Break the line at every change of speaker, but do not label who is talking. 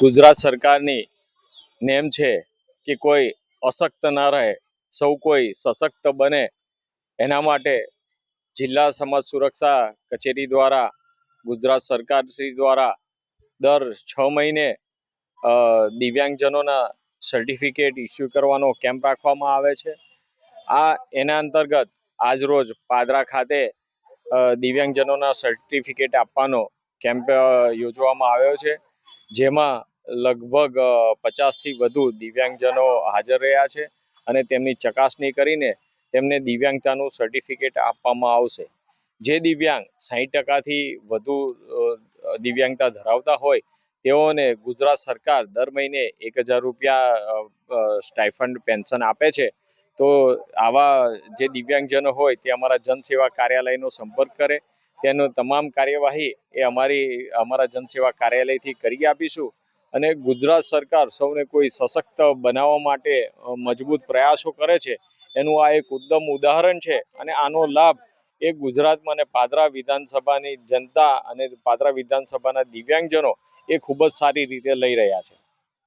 ગુજરાત સરકારની નેમ છે કે કોઈ અશક્ત ના રહે, સૌ કોઈ સશક્ત બને. એના માટે જિલ્લા સમાજ સુરક્ષા કચેરી દ્વારા, ગુજરાત સરકાર શ્રી દ્વારા દર છ મહિને દિવ્યાંગજનોના સર્ટિફિકેટ ઇસ્યુ કરવાનો કેમ્પ રાખવામાં આવે છે. આ એના અંતર્ગત આજરોજ પાદરા ખાતે દિવ્યાંગજનોના સર્ટિફિકેટ આપવાનો કેમ્પ યોજવામાં આવ્યો છે, જેમાં લગભગ પચાસથી વધુ દિવ્યાંગજનો હાજર રહ્યા છે અને તેમની ચકાસણી કરીને તેમને દિવ્યાંગતાનું સર્ટિફિકેટ આપવામાં આવશે. જે દિવ્યાંગ સાહીઠ ટકાથી વધુ દિવ્યાંગતા ધરાવતા હોય, તેઓને ગુજરાત સરકાર દર મહિને એક હજાર રૂપિયા સ્ટાઇફંડ પેન્શન આપે છે. તો આવા જે દિવ્યાંગજનો હોય તે અમારા જનસેવા કાર્યાલયનો સંપર્ક કરે તેનો તમામ કાર્યવાહી એ અમારી, અમારા જનસેવા કાર્યાલયથી કરી આપીશું. અને ગુજરાત સરકાર સૌને કોઈ સશક્ત બનાવવા માટે મજબૂત પ્રયાસો કરે છે, એનું આ એક ઉત્તમ ઉદાહરણ છે. અને આનો લાભ એ ગુજરાતમાં અને પાદરા વિધાનસભાની જનતા અને પાદરા વિધાનસભાના દિવ્યાંગજનો એ ખૂબ જ સારી રીતે લઈ રહ્યા છે.